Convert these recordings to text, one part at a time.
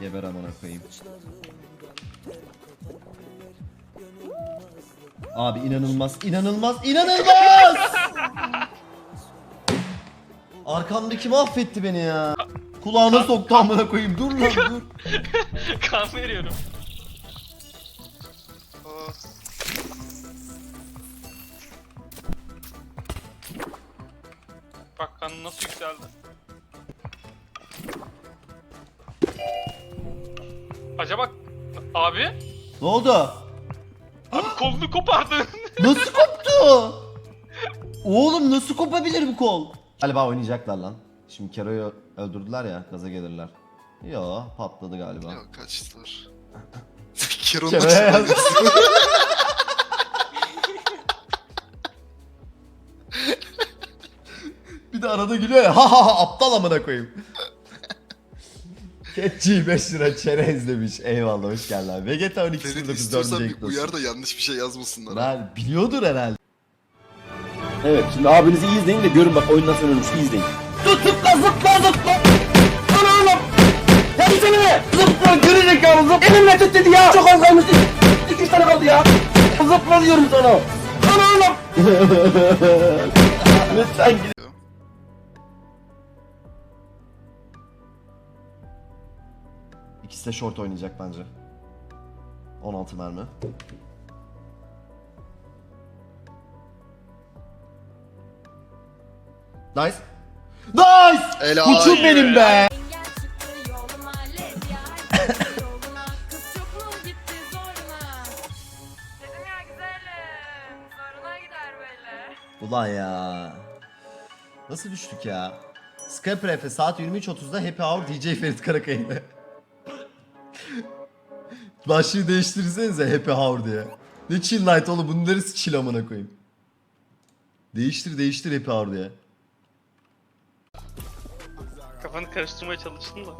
Geber amına koyayım. Abi inanılmaz, inanılmaz, inanılmaz! Arkamdaki mahvetti beni ya. Kulağına soktu amına koyayım. Dur lan dur. kan veriyorum. Bak kan nasıl yükseldi. Acaba abi Ne oldu? abi kolunu kopardın. Nasıl koptu? Oğlum nasıl kopabilir bu kol? Galiba oynayacaklar lan. Şimdi Kero'yu öldürdüler ya gaza gelirler. Yo patladı galiba. ya kaçtılar. Keron Kero'ya Bir de arada gülüyor ya. Ha ha ha aptal amına koyayım. Ketçi 5 lira çerez demiş. Eyvallah hoş geldin abi. Vegeta 12 Ferit 09 istiyorsan 4. bir uyar da yanlış bir şey yazmasınlar. ha. Ben biliyordur herhalde. Evet şimdi abinizi iyi izleyin de görün bak oyun nasıl oynanmış iyi izleyin. Zıpla zıpla zıpla. Ana oğlum. Ya bir sene Zıpla geri zekalı zıpla. Elimle tut dedi ya. Çok az kalmış. İki, iki üç tane kaldı ya. Zıpla diyorum sana. Ana oğlum. İkisi de short oynayacak bence. 16 mermi. Nice. Nice! Helal. Kuçum benim be! Engel çıktı yoluma lezya yoluna Kız çok mu gitti zoruna Dedim ya güzelim Zoruna gider böyle Ulan ya. Nasıl düştük ya? Skype saat 23.30'da Happy Hour DJ Ferit Karakay'la. Başlığı değiştirirsenize Happy Hour diye. Ne chill night oğlum bunun neresi chill amına koyayım. Değiştir değiştir Happy Hour diye. Kafanı karıştırmaya çalıştın da.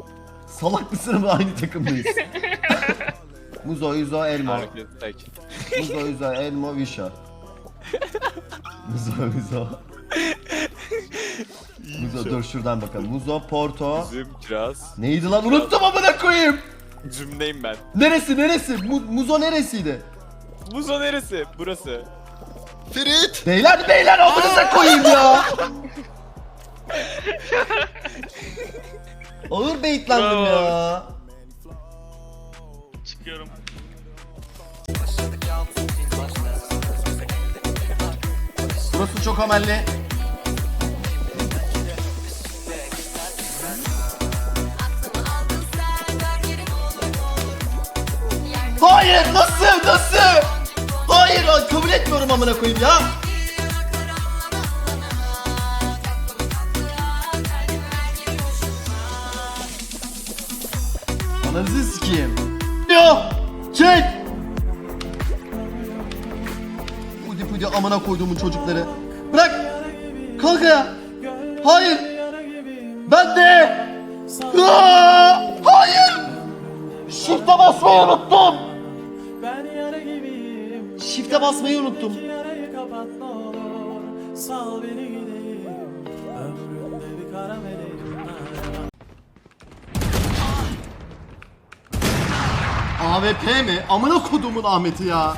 Salak mısın ama aynı takımdayız. Muzo, Yuzo, Elmo. Muzo, Yuzo, Elmo, Visha. Muzo, Muzo. Muzo dur şuradan bakalım. Muzo, Porto. Üzüm, kiraz. Neydi lan? Unuttum amına koyayım. Üzümdeyim ben. Neresi neresi? Mu- Muzo neresiydi? Muzo neresi? Burası. Ferit! Beyler beyler amınıza koyayım ya. Ağır baitlendim Bravo. ya. Çıkıyorum. Burası çok amelli. Hayır nasıl nasıl? Hayır kabul etmiyorum amına koyayım ya. Ananızı sikeyim. Yo! Çek! Pudi pudi amına koyduğumun çocukları. Bırak! Kalk ya! Hayır! Ben de! Aa! Hayır! Shift'e basmayı unuttum! Ben yara gibiyim Shift'e basmayı unuttum. Yarayı kapat ne olur Sal beni gideyim Ömrümde bir kara meleğim AWP mi? Amına kodumun Ahmet'i ya.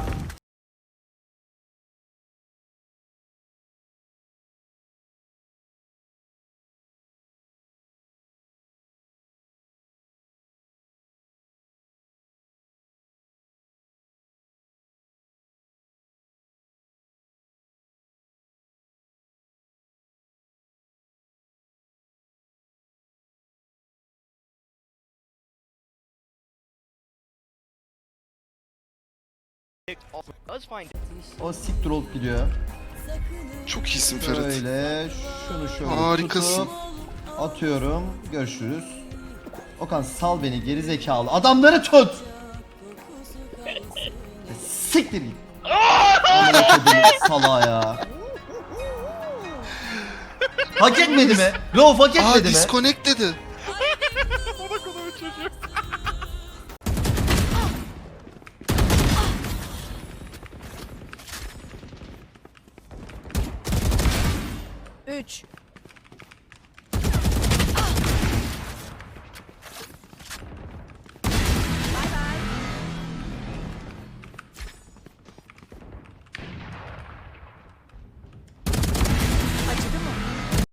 O siktir olup gidiyor. Çok iyisin Ferit. Şöyle şunu şöyle Harikasın. tutup atıyorum. Görüşürüz. Okan sal beni geri zekalı. Adamları tut. Siktir git. Amına ya. Hak etmedi mi? Rauf hak Aa etmedi mi? disconnect dedi. 3